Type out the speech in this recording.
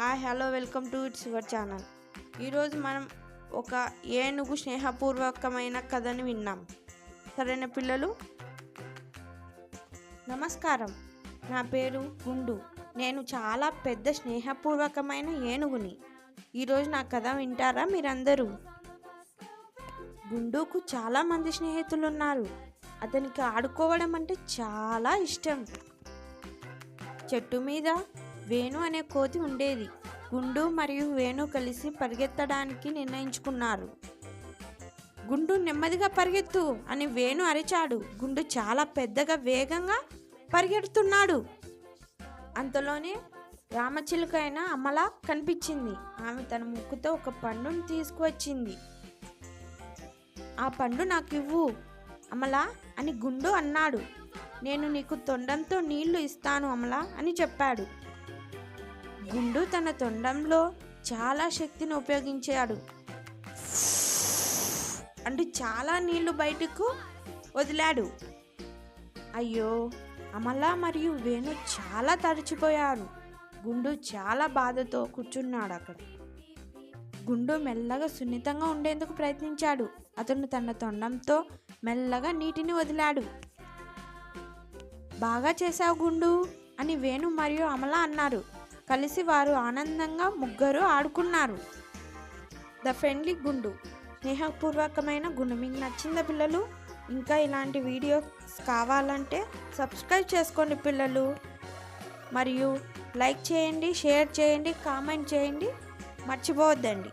Hi hello welcome to it's your channel. ఈరోజు మనం ఒక ఏనుగు స్నేహపూర్వకమైన కథని విన్నాం. సరైన పిల్లలు? నమస్కారం. నా పేరు గుండు. నేను చాలా పెద్ద స్నేహపూర్వకమైన ఏనుగుని. ఈరోజు నా కథ వింటారా మీరందరూ? గుండుకు చాలా మంది స్నేహితులు ఉన్నారు అతనికి ఆడుకోవడం అంటే చాలా ఇష్టం. చెట్టు మీద వేణు అనే కోతి ఉండేది. గుండు మరియు వేణు కలిసి పరిగెత్తడానికి నిర్ణయించుకున్నారు. గుండు నెమ్మదిగా పరిగెత్తు అని వేణు అరిచాడు. గుండు చాలా పెద్దగా వేగంగా పరిగెడుతున్నాడు. అంతలోనే రామచిలుక అయిన అమల కనిపించింది. ఆమె తన ముక్కుతో ఒక పండును తీసుకువచ్చింది. ఆ పండు నాకు ఇవ్వు అమల అని గుండు అన్నాడు. నేను నీకు తొండంతో నీళ్ళు ఇస్తాను అమల అని చెప్పాడు. గుండు తన తొండంలో చాలా శక్తిని ఉపయోగించాడు. అంటూ చాలా నీళ్ళు బయటకు వదిలాడు. అయ్యో అమల మరియు వేణు చాలా తడిచిపోయారు. గుండు చాలా బాధతో కూర్చున్నాడు అక్కడ. గుండు మెల్లగా సున్నితంగా ఉండేందుకు ప్రయత్నించాడు. అతను తన తొండంతో మెల్లగా నీటిని వదిలాడు. బాగా చేశావు గుండు అని వేణు మరియు అమల అన్నారు. కలిసి వారు ఆనందంగా ముగ్గురు ఆడుకున్నారు. ద ఫ్రెండ్లీ గుండు. స్నేహపూర్వకమైన గుండు. మీకు నచ్చిందా పిల్లలు ఇంకా ఇలాంటి వీడియోస్ కావాలంటే సబ్స్క్రైబ్ చేసుకోండి పిల్లలు. మరియు లైక్ చేయండి షేర్ చేయండి కామెంట్ చేయండి. మర్చిపోవద్దండి.